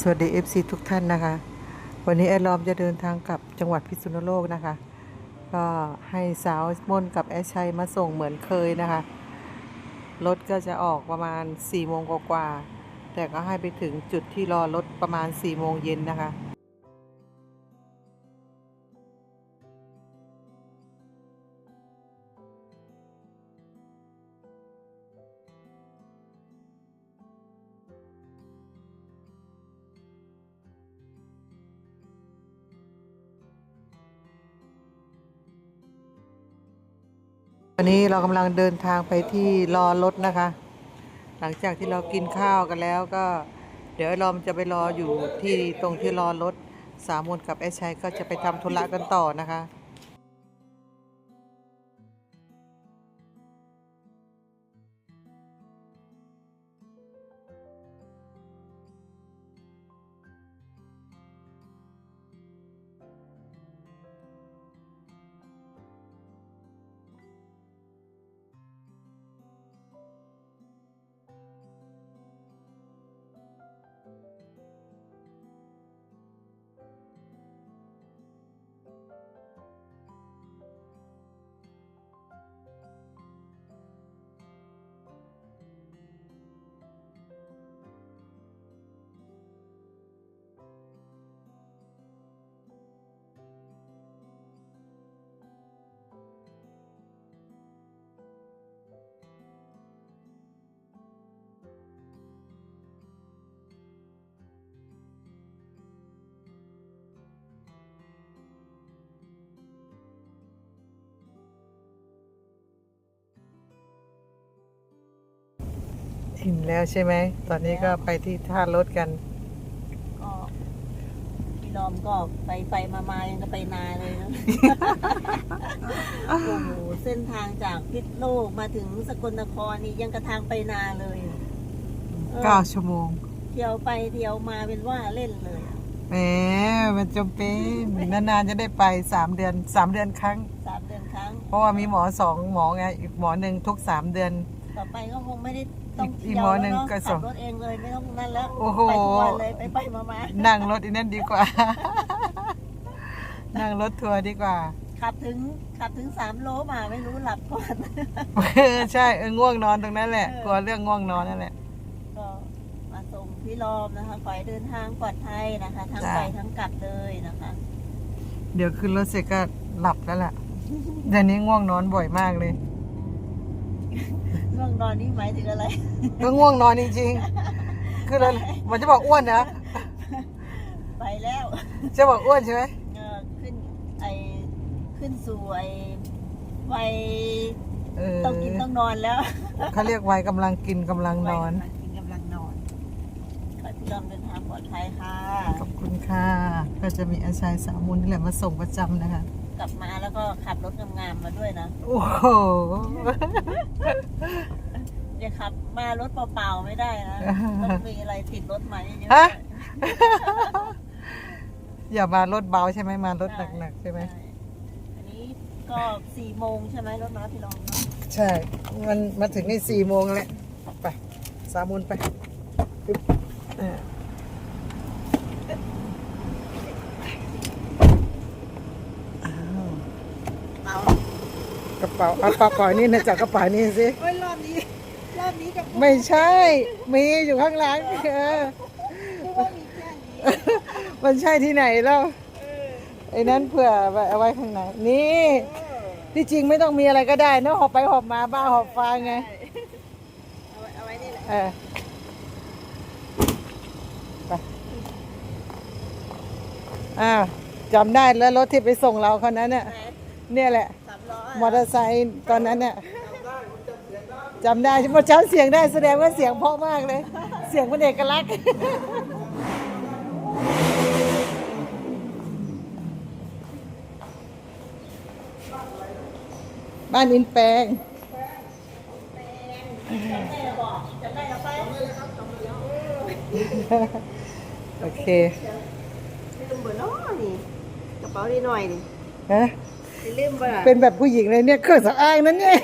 สวัสดี FC ทุกท่านนะคะ วันนี้แอดลอมจะเดินทางกลับจังหวัดพิษณุโลกนะคะ ก็ให้สาวมนกับแอดชัยมาส่งเหมือนเคยนะคะ รถก็จะออกประมาณ4โมงกว่าๆแต่ก็ให้ไปถึงจุดที่รอรถประมาณ4โมงเย็นนะคะ วันนี้เรากำลังเดินทางไปที่รอรถนะคะ หลังจากที่เรากินข้าวกันแล้วก็ เดี๋ยวเราจะไปรออยู่ที่ตรงที่รอรถสามมนกับแอชชัยก็จะไปทำธุระกันต่อนะคะ อิ่มแล้วใช่ไหม ตอนนี้ก็ไปที่ท่ารถกัน ก็พี่ดอมก็ไปไปมามายังก็ไปนาเลยนะ โอ้โหเส้นทางจากพิษโลกมาถึงสกลนครนี่ยังกระทางไปนาเลยเออ9ชั่วโมง เที่ยวไปเที่ยวมาเป็นว่าเล่นเลยอะแหม มันจำเป็นนานๆจะได้ไป3เดือน3เดือนครั้ง สามเดือนครั้ง เพราะว่ามีหมอสองหมอไง อีกหมอหนึ่งทุก3เดือน ต่อไปก็คงไม่ได้ ต้องอีกเที่ยวหมอแล้วหนึ่งเนาะก็ขัส่บงรถเองเลยไม่ต้องนั่นแล้วโอ้โห ไปทุกวันเลยไปไปมามานั่งรถอีนั่นดีกว่า นั่งรถทัวร์ดีกว่าขับถึงขับถึงสามโลมาไม่รู้หลับก่อนเออใช่เออง่วงนอนตรงนั้นแหละเออกลัวเรื่องง่วงนอนนั่นแหละก็มาส่งพี่รอมนะคะขอให้เดินทางปลอดภัยนะคะทั้งจ้ะไปทั้งกลับเลยนะคะ เดี๋ยวขึ้นรถเสร็จก็หลับแล้วล่ะเดี๋ยวนี้ง่วงนอนบ่อยมากเลย เรื่องนอนนี่หมายถึงอะไร ก็ง่วงนอนจริงๆ คือเรามันจะบอกอ้วนนะ ไปแล้วจะบอกอ้วนใช่ไหมเออขึ้นไอขึ้นสู่ไอวัยเออต้องกินต้องนอนแล้วเขาเรียกวัยกำลังกินกำลังนอน วัยกำลังกินกำลังนอน ขอให้พี่รอมเดินทางปลอดภัยค่ะ ขอบคุณค่ะ ก็จะมีอาชัยสามุนนี่แหละมาส่งประจำนะคะ กลับมาแล้วก็ขับรถงามๆมาด้วยนะโอ้โหอย่าขับมารถเปล่าๆไม่ได้นะต้องมีอะไรติดรถมาเยอะฮะๆอย่ามารถเบาใช่ไหมมารถหนักๆใช่ไหมอันนี้ก็สี่โมงใช่ไหมรถน้าพี่รองเนอะใช่ มันมาถึงนี่สี่โมงแล้วไปสามุนไปปึ๊บอ่าอ้าว เอา กระเป๋าเอากระเป๋านี่นะจากกระเป๋านี่สิเฮ้ยรอบนี้รอบนี้กับไม่ใช่ มีอยู่ข้างหลังเออว่ามีแค่นี้มันใช่ที่ไหนแล้วไอ้นั้นเผื่อเอาไว้ข้างในนี่ที่จริงไม่ต้องมีอะไรก็ได้เนอะหอบไปหอบมาบ้าหอบฟางไงเอาไว้เอาไว้นี่แหละเออไปอ้าวจำได้แล้วรถที่ไปส่งเราคนนั้นเนี่ยไหนเนี่ยแหละ สามล้อมอเตอร์ไซค์ตอนนั้นเนี่ยจำได้พอจำเสียงได้แสดงว่าเสียงเพราะมากเลย เสียงเป็นเอกลักษณ์บ้านอินแปลงได้แล้วบอกจะได้แล้วไปโอเคไม่ลืมเบอร์น้อนี่กระเป๋าดีหน่อยดิฮะ ไม่ลืมเบอร์เป็นแบบผู้หญิงเลยเนี่ยเครื่องสำอางนั้นเนี่ย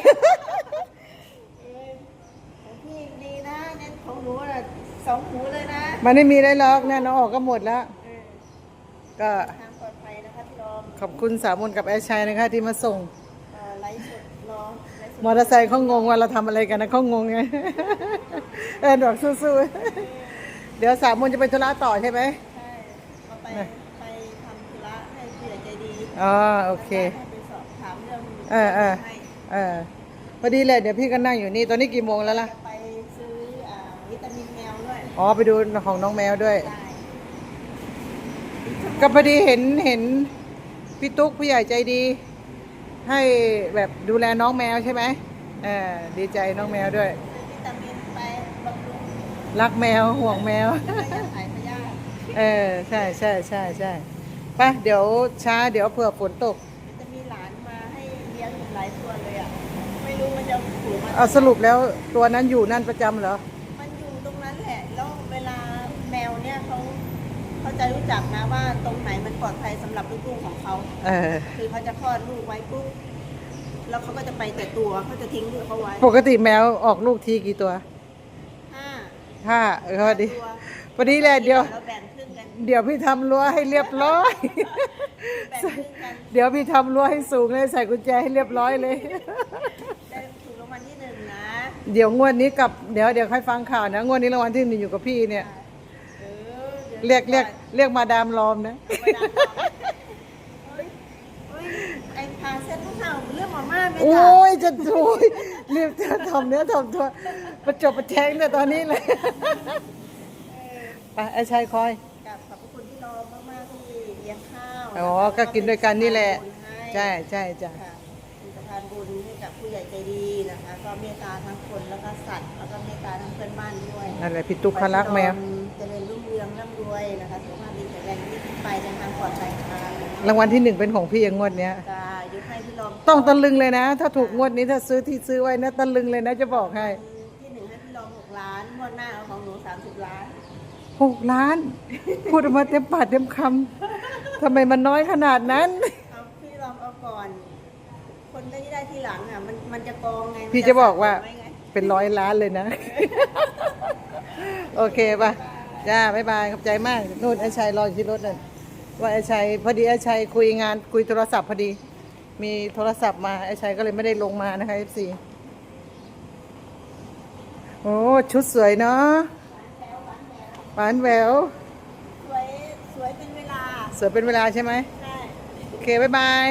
ของพี่ดีนะเนี่ยของหนูน่ะสองหูเลยนะมันไม่มีได้ล็อกเนี่ยน้องออกก็หมดแล้วก็ทางปลอดภัยนะคะพี่รอมขอบคุณสามมนกับแอชชัยนะคะ ที่มาส่ง เอ่อไลฟ์สดรอไลฟ์สดมอเตอร์ไซค์เขางงว่าเราทำอะไรกันนะเขางงไง เออบอกสู้ๆ เดี๋ยวสามมนจะไปธุระต่อใช่ไหม ใช่เขาไปนะไปทำธุระให้ผู้ใหญ่ใจดีอ๋อ โอเคให้ไปสอบถาม เรื่องเออเออให้เออพอดีเลยเดี๋ยวพี่ก็นั่งอยู่นี่ตอนนี้กี่โมงแล้วล่ะจะไปซื้ออ่าวิตามินแมวด้วยอ๋อไปดูของน้องแมวด้วย ได้ก็พอดีเห็นเห็นพี่ตุ๊กผู้ใหญ่ใจดี ให้แบบดูแลน้องแมวใช่ไหมเออดีใจน้องแมวด้วย ซื้อวิตามินไปบำรุงรักแมวห่วงแมวไม่ให้ถ่ายพยาธิ เออใช่ใช่ใช่ใช่ไปเดี๋ยวช้าเดี๋ยวเผื่อฝนตก เอาสรุปแล้วตัวนั้นอยู่นั่นประจำเหรอ มันอยู่ตรงนั้นแหละ แล้วเวลาแมวเนี่ยเขาเขาจะรู้จักนะว่าตรงไหนมันปลอดภัยสำหรับลูกๆของเขา เออ คือเขาจะคลอดลูกไว้ปุ๊บ แล้วเขาก็จะไปแต่ตัวเขาจะทิ้งลูกเขาไว้ปกติแมวออกลูกทีกี่ตัวห้าห้าเออพอดีตัวพอดีแหละเดี๋ยว เราแบ่งครึ่งกันเดี๋ยวพี่ทำรั้วให้เรียบร้อย แบ่งครึ่งกัน เดี๋ยวพี่ทำรั้วให้สูงเลยใส่กุญแจให้เรียบร้อยเลย เดี๋ยวงวดนี้กลับเดี๋ยวเดี๋ยวค่อยฟังข่าวนะงวดนี้รางวัลที่หนึ่งอยู่กับพี่เนี่ยเออดี๋วเรียกเรียกเรียกมาดามลอมนะเอาไปดันต่อเฮ้ยเฮ้ยไอ้พาเส้นลูกเห่าเรื่องหมาม่าไหมโอ้จ๊ะยจะถูยรีบจะทำเนื้อทำตัวประจบประแจงแต่ตอนนี้เลยไปไอ้ชายคอย กับขอบพระคุณที่รอมากๆที่เลี้ยงข้าวอ๋อ ก็กินด้วยกันนี่แหละ ใช่ใช่ใช่จ้ะค่ะ ผู้ใหญ่ใจดีนะคะ ก็เมตตาทั้งคนแล้วก็สัตว์แล้วก็เมตตาทั้งเพื่อนบ้านด้วยนั่นแหละพี่ตุ๊กเขารักแมว เจริญรุ่งเรืองร่ำรวยนะคะสุขภาพดีแข็งแรงยิ่งขึ้นไปเดินทางปลอดภัยค่ะรางวัลที่หนึ่งเป็นของพี่เองงวดเนี้ย จะยกให้พี่รอมต้องตะลึงเลยนะ ถ้าถูกงวดนี้ถ้าซื้อที่ซื้อไว้นะตะลึงเลยนะจะบอกให้ที่หนึ่งให้พี่รอมหกล้านงวดหน้าเอาของหนูสามสิบล้าน หกล้าน พูดออกมาเต็มปากเต็มคำทำไมมันน้อยขนาดนั้น เอาพี่รอมเอาก่อน คน ที่ได้ที่หลังอะมันมันจะกองไงมันพี่จะบอกว่าสะสมไไงเป็นร้อยล้านเลยนะ โอเคป่ะจ้า บ๊ายบาย ขอบใจมากนู่นไอ้ชัยรออยู่ที่รถนั่นว่าไอ้ชัยพอดีไอ้ชัยคุยงานคุยโทรศัพท์พอดี มีโทรศัพท์มาไอ้ชัยก็เลยไม่ได้ลงมานะคะ FC โอ้ชุดสวยเนาะหวานแหววสวยสวยเป็นเวลาสวยเป็นเวลาใช่ไหมใช่โอเค บ๊ายบาย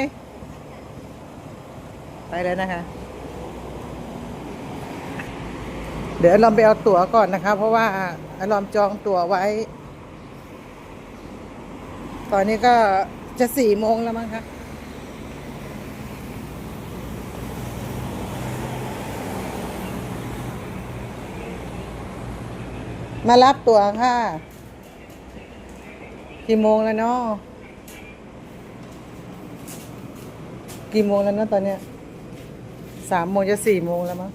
ไปแล้วนะคะ เดี๋ยวอารอมไปเอาตั๋วก่อนนะคะ เพราะว่าอารอมจองตั๋วไว้ ตอนนี้ก็จะสี่โมงแล้วมั้งคะมารับตั๋วค่ะกี่โมงแล้วเนาะกี่โมงแล้วเนอะตอนเนี้ย สามโมงจะสี่โมงแล้วมั้ง